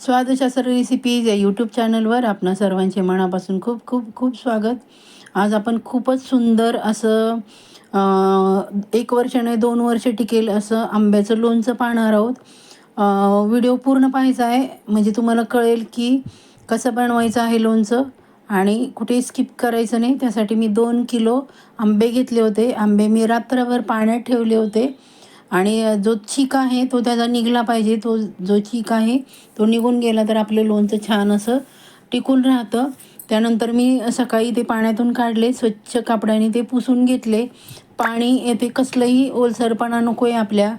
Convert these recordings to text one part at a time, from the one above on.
स्वादशास्त्र recipes या YouTube चॅनलवर आपणा सर्वांचे मनापासून खूप खूप खूप स्वागत. आज आपण खूपच सुंदर असं एक वर्ष नाही दोन वर्ष टिकेल असं आंब्याचं लोणचं पाहणार आहोत. व्हिडिओ पूर्ण पाहायचा आहे. म्हणजे तुम्हाला कळेल की कसं बनवायचं आहे लोणचं आणि कुठे स्किप करायचं नाही. त्यासाठी मी दोन किलो आंबे घेतले होते. आंबे मी रात्रभर पाण्यात ठेवले होते. आणि जो चीक आहे तो त्याचा निघला पाहिजे. तो जो चीक आहे तो निघून गेला तर आपलं लोणचं छान असं टिकून राहतं. त्यानंतर मी सकाळी ते पाण्यातून काढले स्वच्छ कापडाने ते पुसून घेतले. पाणी येते कसलंही ओलसरपणा नको आहे आपल्या.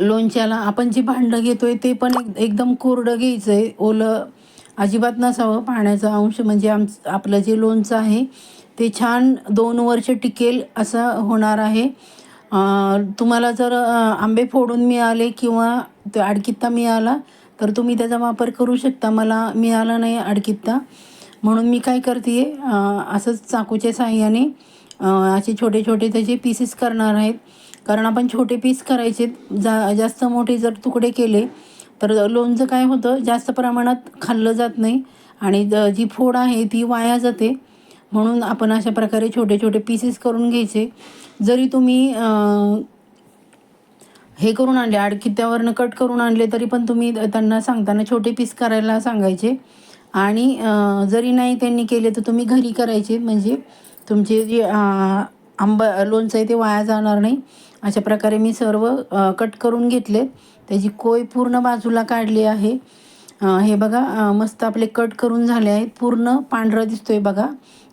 लोणच्याला आपण जे भांडं घेतो आहे ते पण एक एकदम कोरडं घ्यायचं आहे ओलं अजिबात नसावं. पाण्याचा अंश म्हणजे आम आपलं जे लोणचं आहे ते छान दोन वर्ष टिकेल असं होणार आहे. तुम्हाला जर आंबे फोडून मिळाले किंवा ते अडकित्ता मिळाला तर तुम्ही त्याचा वापर करू शकता. मला मिळाला नाही अडकित्ता. म्हणून मी काय करते असंच चाकूच्या साह्याने असे छोटे छोटे त्याचे पीसेस करणार आहेत. कारण आपण छोटे पीस करायचे जा जास्त मोठे जर तुकडे केले तर लोणचं काय होतं जास्त प्रमाणात खाल्लं जात नाही. आणि ज- जी फोड आहे ती वाया जाते. म्हणून आपण अशा प्रकारे छोटे छोटे पीसेस करून घ्यायचे. जरी तुम्ही हे करून आणले आडकित्त्यावरनं कट करून आणले तरी पण तुम्ही त्यांना सांगताना छोटे पीस करायला सांगायचे. आणि जरी नाही त्यांनी केले तर तुम्ही घरी करायचे. म्हणजे तुमचे जे आंब लोणचं आहे ते वाया जाणार नाही. अशा प्रकारे मी सर्व कट करून घेतले. त्याची कोय पूर्ण बाजूला काढली आहे. हे बघा मस्त आपले कट करून झाले आहेत. पूर्ण पांढरं दिसतोय बघा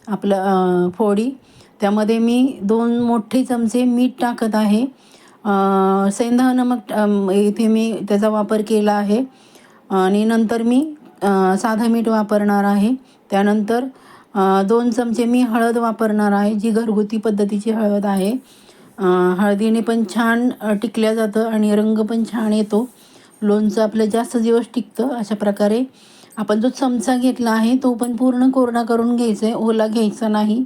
आपलं फोडी. त्यामध्ये मी दोन मोठे चमचे मीठ टाकत आहे. सेंधा नमक इथे मी त्याचा वापर केला आहे. आणि नंतर मी साधं मीठ वापरणार आहे. त्यानंतर दोन चमचे मी हळद वापरणार आहे जी घरगुती पद्धतीची हळद आहे. हळदीने पण छान टिकल्या जातं आणि रंग पण छान येतो. लोणचं आपलं जास्त दिवस टिकतं अशा प्रकारे आपण जो चमचा घेतला आहे तो पण पूर्ण कोरडा करून घ्यायचा आहे ओला घ्यायचा नाही.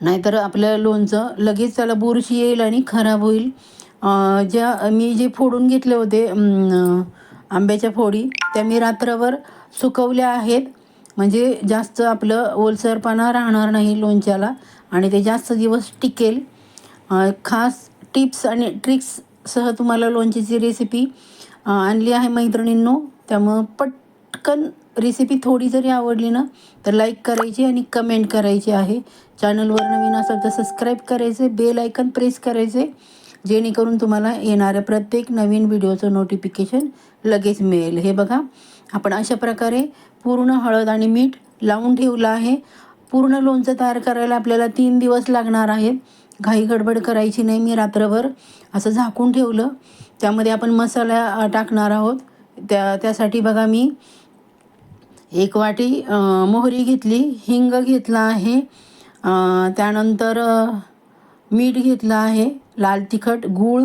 नाहीतर आपलं लोणचं लगेच त्याला बुरशी येईल आणि खराब होईल. ज्या मी जे फोडून घेतले होते आंब्याच्या फोडी त्या मी रात्रभर सुकवल्या आहेत. म्हणजे जास्त आपलं ओलसरपणा राहणार नाही लोणच्याला आणि ते जास्त दिवस टिकेल. खास टिप्स आणि ट्रिक्ससह तुम्हाला लोणच्याची रेसिपी आणली आहे मैत्रिणींनो. त्यामुळं पटकन रेसिपी थोडी जरी आवडली ना तर लाईक करायची आणि कमेंट करायची आहे. चॅनलवर नवीन असाल तर सबस्क्राईब करायचे बेल आयकन प्रेस करायचे जेणेकरून तुम्हाला येणाऱ्या प्रत्येक नवीन व्हिडिओचं नोटिफिकेशन लगेच मिळेल. हे बघा आपण अशा प्रकारे पूर्ण हळद आणि मीठ लावून ठेवलं आहे. पूर्ण लोणचं तयार करायला आपल्याला तीन दिवस लागणार आहेत. घाई गडबड करायची नाही मी रात्रभर. असं झाकून ठेवलं. त्यामध्ये आपण मसाला टाकणार आहोत. त्या त्यासाठी बघा मी एक वाटी मोहरी घेतली हिंग घेतला आहे त्यानंतर मीठ घेतलं आहे लाल तिखट गूळ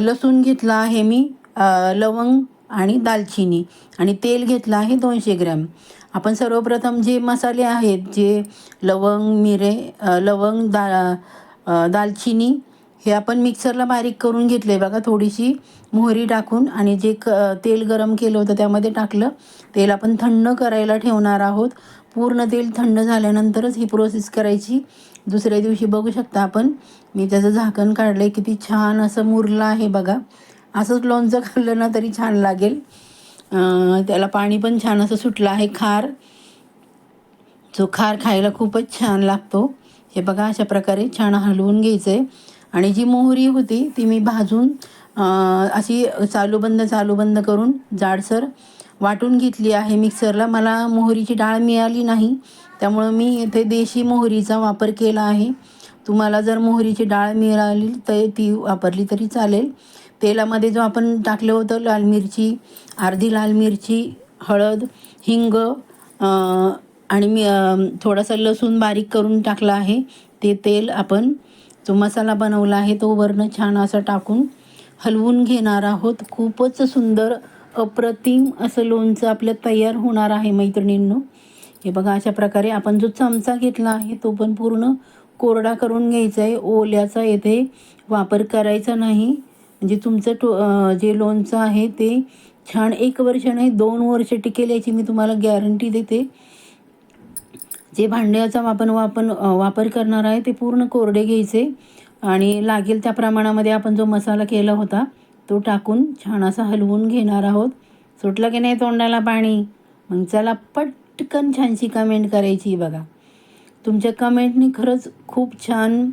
लसूण घेतला आहे मी लवंग आणि दालचिनी आणि तेल घेतलं आहे दोनशे ग्रॅम. आपण सर्वप्रथम जे मसाले आहेत जे लवंग मिरे लवंग दा दालचिनी हे आपण मिक्सरला बारीक करून घेतले बघा थोडीशी मोहरी टाकून आणि जे क तेल गरम केलं होतं त्यामध्ये टाकलं. तेल आपण थंड करायला ठेवणार आहोत. पूर्ण तेल थंड झाल्यानंतरच ही प्रोसेस करायची. दुसऱ्या दिवशी बघू शकता आपण. मी त्याचं झाकण काढलं आहे किती छान असं मुरलं आहे बघा. असंच लोणचं खाल्लं ना तरी छान लागेल. त्याला पाणी पण छान असं सुटलं आहे. खार. जो खार खायला खूपच छान लागतो. हे बघा अशा प्रकारे छान हलवून घ्यायचं आहे आणि जी मोहरी होती ती मी भाजून अं, अशी चालूबंद चालूबंद करून जाडसर वाटून घेतली आहे मिक्सरला. मला मोहरीची डाळ मिळाली नाही त्यामुळं मी इथे देशी मोहरीचा वापर केला आहे. तुम्हाला जर मोहरीची डाळ मिळाली तर ती वापरली तरी चालेल. तेलामध्ये जो आपण टाकलं होतं लाल मिरची अर्धी लाल मिरची हळद हिंग आणि मी थोडासा लसूण बारीक करून टाकला आहे. ते तेल आपण जो मसाला बनवला आहे तो वरनं छान असा टाकून हलवून घेणार आहोत. खूपच सुंदर अप्रतिम असं लोणचं आपलं तयार होणार आहे मैत्रिणींनो. हे बघा अशा प्रकारे आपण जो चमचा घेतला आहे तो पण पूर्ण कोरडा करून घ्यायचा आहे. ओल्याचा येथे वापर करायचा नाही. म्हणजे तुमचं टो जे लोणचं आहे ते छान एक वर्ष नाही दोन वर्ष टिकेल याची मी तुम्हाला गॅरंटी देते. जे भांड्याचा आपण वापर वापर करणार आहे ते पूर्ण कोरडे घ्यायचे आणि लागेल त्या प्रमाणामध्ये आपण जो मसाला केला होता तो टाकून छान असा हलवून घेणार आहोत. सुटलं की नाही तोंडाला पाणी? मग चला पटकन छानशी कमेंट करायची बघा. तुमच्या कमेंटनी खरंच खूप छान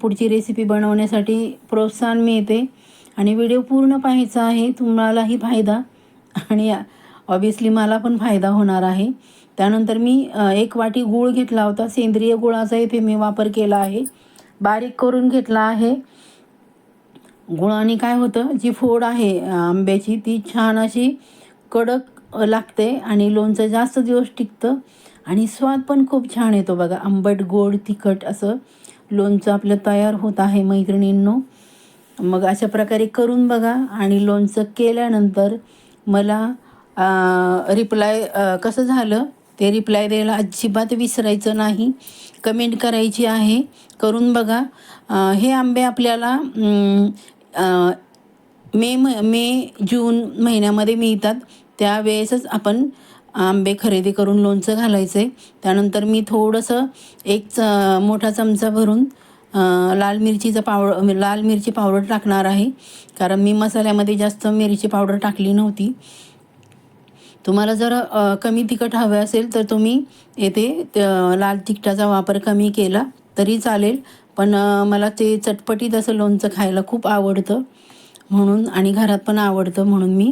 पुढची रेसिपी बनवण्यासाठी प्रोत्साहन मिळते. आणि व्हिडिओ पूर्ण पाहायचा आहे तुम्हालाही फायदा. आणि ऑबियसली मला पण फायदा होणार आहे. त्यानंतर मी एक वाटी गूळ घेतला होता. सेंद्रिय गुळाचा इथे मी वापर केला आहे. बारीक करून घेतला आहे. गुळाने काय होतं जी फोड आहे आंब्याची ती छान अशी कडक लागते आणि लोणचं जास्त दिवस टिकतं आणि स्वाद पण खूप छान येतो. बघा आंबट गोड तिखट असं लोणचं आपलं तयार होत आहे मैत्रिणींनो. मग अशा प्रकारे करून बघा आणि लोणचं केल्यानंतर मला रिप्लाय कसं झालं ते रिप्लाय द्यायला अजिबात विसरायचं नाही. कमेंट करायची आहे. करून बघा. हे आंबे आपल्याला मे म मे जून महिन्यामध्ये मिळतात. त्यावेळेसच आपण आंबे खरेदी करून लोणचं घालायचं आहे त्यानंतर मी थोडंसं एक च मोठा चमचा भरून लाल मिरचीचं पावडर म्हणजे लाल मिरची पावडर टाकणार आहे. कारण मी मसाल्यामध्ये जास्त मिरची पावडर टाकली नव्हती. तुम्हाला जर कमी तिखट हवे असेल तर तुम्ही येथे लाल तिखटाचा वापर कमी केला तरी चालेल. पण मला ते चटपटीत असं लोणचं खायला खूप आवडतं म्हणून आणि घरात पण आवडतं म्हणून मी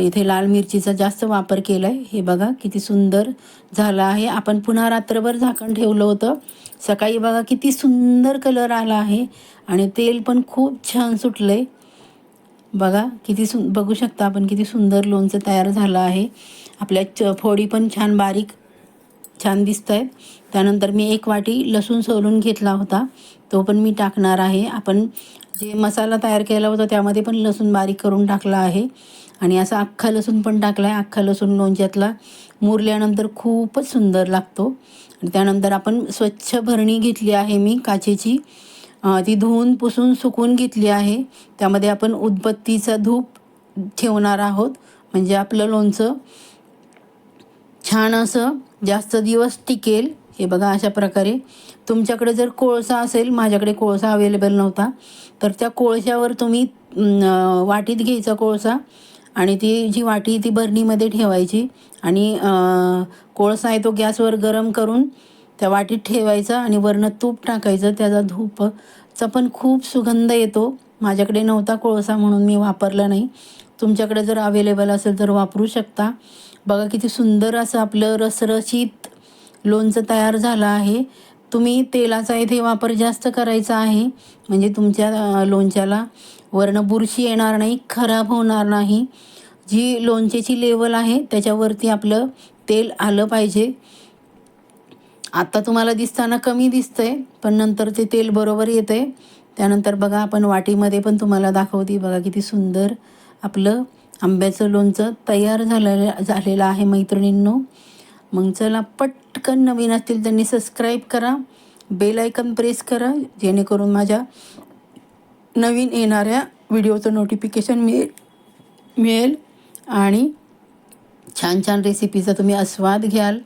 इथे लाल मिरचीचा जास्त वापर केला आहे हे बघा किती सुंदर झालं आहे. आपण पुन्हा रात्रभर झाकण ठेवलं होतं. सकाळी बघा किती सुंदर कलर आला आहे आणि तेल पण खूप छान सुटलं आहे बघा किती सु बघू शकता आपण किती सुंदर लोणचं तयार झालं आहे. आपल्या च फोडी पण छान बारीक छान दिसत आहेत त्यानंतर मी एक वाटी लसूण सोलून घेतला होता. तो पण मी टाकणार आहे. आपण जे मसाला तयार केला होता त्यामध्ये पण लसूण बारीक करून टाकला आहे. आणि असा अख्खा लसूण पण टाकला आहे अख्खा लसूण लोणच्यातला. मुरल्यानंतर खूपच सुंदर लागतो. आणि त्यानंतर आपण स्वच्छ भरणी घेतली आहे मी काचेची. ती धुवून पुसून सुकून घेतली आहे. त्यामध्ये आपण उदबत्तीचा धूप ठेवणार आहोत. म्हणजे आपलं लोणचं छान असं जास्त दिवस टिकेल. हे बघा अशा प्रकारे. तुमच्याकडे जर कोळसा असेल माझ्याकडे कोळसा अवेलेबल नव्हता तर त्या कोळशावर तुम्ही वाटीत घ्यायचा कोळसा आणि ती जी वाटी ती बरणीमध्ये ठेवायची आणि कोळसा आहे तो गॅसवर गरम करून त्या वाटीत ठेवायचा आणि वरनं तूप टाकायचं. त्याचा धूपचा पण खूप सुगंध येतो. माझ्याकडे नव्हता कोळसा म्हणून मी वापरला नाही. तुमच्याकडे जर अवेलेबल असेल तर वापरू शकता. बघा किती सुंदर असं आपलं रसरशीत लोणचं तयार झालं आहे. तुम्ही तेलाचा इथे वापर जास्त करायचा आहे. म्हणजे तुमच्या लोणच्याला वरनं बुरशी येणार नाही खराब होणार नाही. जी लोणच्याची लेवल आहे त्याच्यावरती आपलं तेल आलं पाहिजे. आता तुम्हाला दिसताना कमी दिसतंय पण नंतर ते तेल बरोबर येतंय. त्यानंतर बघा आपण वाटीमध्ये पण तुम्हाला दाखवते बघा किती सुंदर आपलं आंब्याचं लोणचं तयार झालेलं झालेलं आहे मैत्रिणींनो. मग चला पटकन नवीन असतील त्यांनी सबस्क्राईब करा बेल आयकन प्रेस करा जेणेकरून माझ्या नवीन येणाऱ्या व्हिडिओचं नोटिफिकेशन मिळेल मिळेल. आणि छान छान रेसिपीचा तुम्ही आस्वाद घ्याल.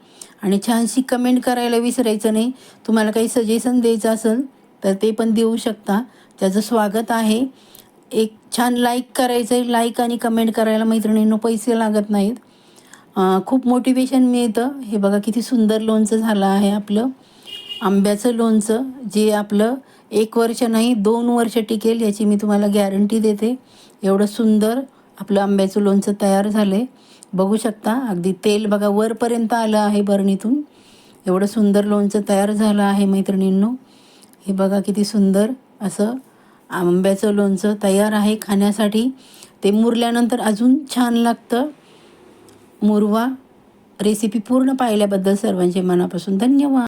आणि छानशी कमेंट करायला विसरायचं नाही. तुम्हाला काही सजेशन द्यायचं असेल तर ते पण देऊ शकता. त्याचं स्वागत आहे. एक छान लाईक करायचं आहे लाईक आणि कमेंट करायला मैत्रिणींनो पैसे लागत नाहीत. खूप मोटिवेशन मिळतं. हे बघा किती सुंदर लोणचं झालं आहे आपलं. आंब्याचं लोणचं जे आपलं एक वर्ष नाही दोन वर्ष टिकेल याची मी तुम्हाला गॅरंटी देते. एवढं सुंदर आपलं आंब्याचं लोणचं तयार झालं आहे बघू शकता. अगदी तेल बघा वरपर्यंत आलं आहे बरणीतून. एवढं सुंदर लोणचं तयार झालं आहे मैत्रिणींनो. हे बघा किती सुंदर असं आंब्याचं लोणचं तयार आहे खाण्यासाठी. ते मुरल्यानंतर अजून छान लागतं. मुरवा रेसिपी पूर्ण पाहिल्याबद्दल सर्वांचे मनापासून धन्यवाद.